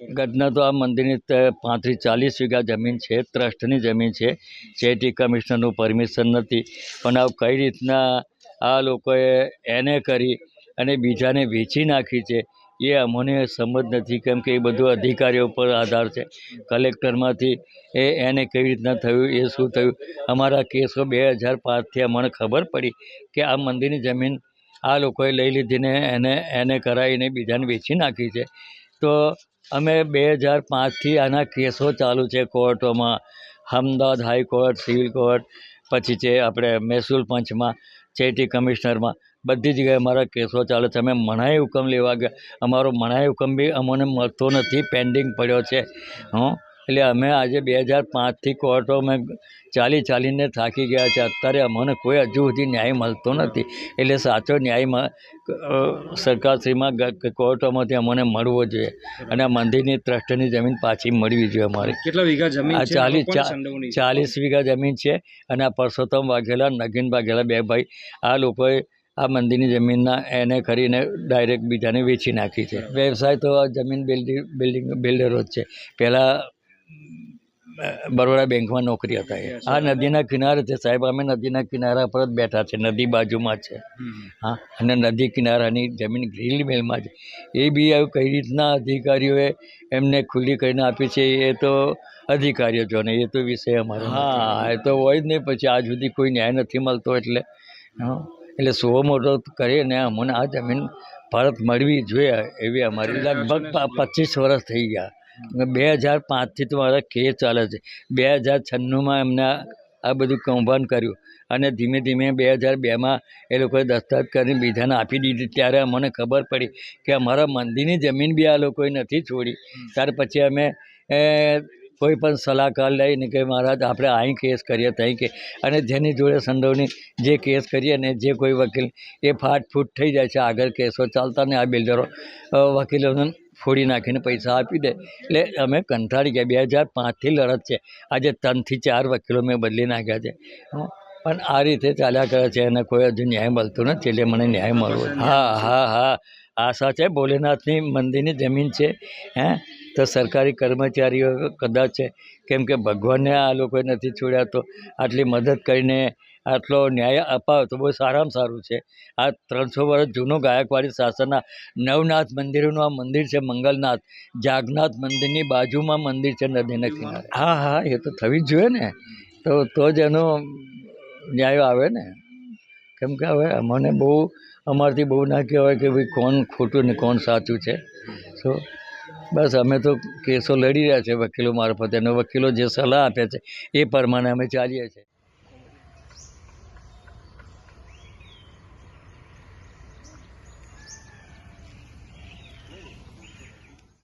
ઘટના તો આ મંદિરની પાંત્રીસ ચાલીસ વીઘા જમીન છે, ટ્રસ્ટની જમીન છે. ચેટી કમિશનરનું પરમિશન નથી. પણ આ કઈ રીતના આ લોકોએ એને કરી અને બીજાને વેચી નાખી છે, એ અમને સમજ નથી કેમ કે એ બધું અધિકારીઓ પર આધાર છે. કલેક્ટરમાંથી એ એને કેવી રીતના થયું, એ શું થયું? અમારા કેસો બે હજાર પાંચથી અમને ખબર પડી કે આ મંદિરની જમીન આ લોકોએ લઈ લીધીને એને એને કરાવીને બીજાને વેચી નાખી છે. તો અમે બે હજાર પાંચથી આના કેસો ચાલુ છે કોર્ટોમાં. Ahmedabad high court civil court, પછી છે આપણે મહેસૂલ પંચમાં ચેટી કમિશનરમાં. બધી જગ્યાએ અમારા કેસો ચાલે છે. અમે મનાઈ હુકમ લેવા ગયા. અમારો મનાઈ હુકમ બી અમને મળતો નથી. પેન્ડિંગ પડ્યો છે. હં? એટલે અમે આજે બે હજાર પાંચથી કોર્ટો અમે ચાલી ચાલીને થાકી ગયા છે. અત્યારે અમને કોઈ હજુ સુધી ન્યાય મળતો નથી. એટલે સાચો ન્યાયમાં સરકારશ્રીમાં કોર્ટોમાંથી અમને મળવો જોઈએ અને મંદિરની ટ્રસ્ટની જમીન પાછી મળવી જોઈએ અમારે. કેટલા વીઘા જમીન આ ચાલીસ? ચાલીસ વીઘા જમીન છે અને આ પરસોત્તમ વાઘેલા નગીન વાઘેલા બે ભાઈ આ લોકોએ આ મંદિરની જમીનના એને કરીને ડાયરેક્ટ બીજાને વેચી નાખી છે. વ્યવસાય તો આ જમીન બિલ્ડિંગ બિલ્ડિંગ બિલ્ડરો જ છે. પહેલાં બરોડા બેંકમાં નોકરી હતા એ આ નદીના કિનારે છે સાહેબ અમે નદીના કિનારા પર જ બેઠા છે નદી બાજુમાં છે. હા અને નદી કિનારાની જમીન ગ્રીલ મિલમાં છે. એ બી હવે કઈ રીતના અધિકારીઓએ એમને ખુલ્લી કરીને આપી છે એ તો અધિકારીઓ જોને એ તો વિષય અમારો હા. એ તો હોય જ નહીં પછી આજ સુધી કોઈ ન્યાય નથી મળતો એટલે હં. એટલે સો મોટો કરીને અમને આ જમીન પરત મળવી જોઈએ એવી અમારી લગભગ પચીસ વર્ષ થઈ ગયા. બે હજાર પાંચથી તો મારા કેસ ચાલે છે. બે હજાર છન્નુંમાં એમને આ- બધું કૌભાંડ કર્યું. અને ધીમે ધીમે બે હજાર બેમાં એ લોકોએ દસ્તાવેજ કરીને બીજાને આપી દીધી. ત્યારે અમને ખબર પડી કે અમારા મંદિરની જમીન બી આ લોકોએ નથી છોડી. ત્યાર પછી અમે કોઈ પણ સલાહકાર લઈને કે મહારાજ, આપણે અહીં કેસ કરીએ ત્યાં કે અને જેની જોડે સંડોવણી, જે કેસ કરીએ ને જે કોઈ વકીલ, એ ફાટફૂટ થઈ જાય છે. આગળ કેસો ચાલતા ને આ બિલ્ડરો વકીલોને ફોડી નાખીને પૈસા આપી દે. એટલે અમે કંટાળી ગયા. બે હજાર પાંચથી લડત છે. આજે ત્રણથી ચાર વકીલો મેં બદલી નાખ્યા છે. પણ આ રીતે ચાલ્યા કરે છે. અને કોઈ હજુ ન્યાય મળતો નથી. એટલે મને ન્યાય મળવો હા હા હા. આશા છે ભોલેનાથની મંદિરની જમીન છે. હે? તો સરકારી કર્મચારીઓ કદાચ છે. કેમ કે ભગવાનને આ લોકોએ નથી છોડ્યા તો આટલી મદદ કરીને આટલો ન્યાય અપાવે તો બહુ સારામાં સારું છે. આ ત્રણસો વર્ષ જૂનું ગાયકવાડી શાસનના નવનાથ મંદિરોનું આ મંદિર છે મંગલનાથ. જાગનાથ મંદિરની બાજુમાં મંદિર છે નદીના કિનારે. હા હા, એ તો થવી જ જોઈએ ને. તો તો જ એનો ન્યાય આવે ને. કેમ કે હવે અમને બહુ, અમારથી બહુ ના કહેવાય કે ભાઈ કોણ ખોટું ને કોણ સાચું છે. સો બસ અમે તો કેસો લડી રહ્યા છે વકીલો મારફતે અને વકીલો જે સલાહ આપે છે એ પ્રમાણે અમે ચાલીએ છીએ.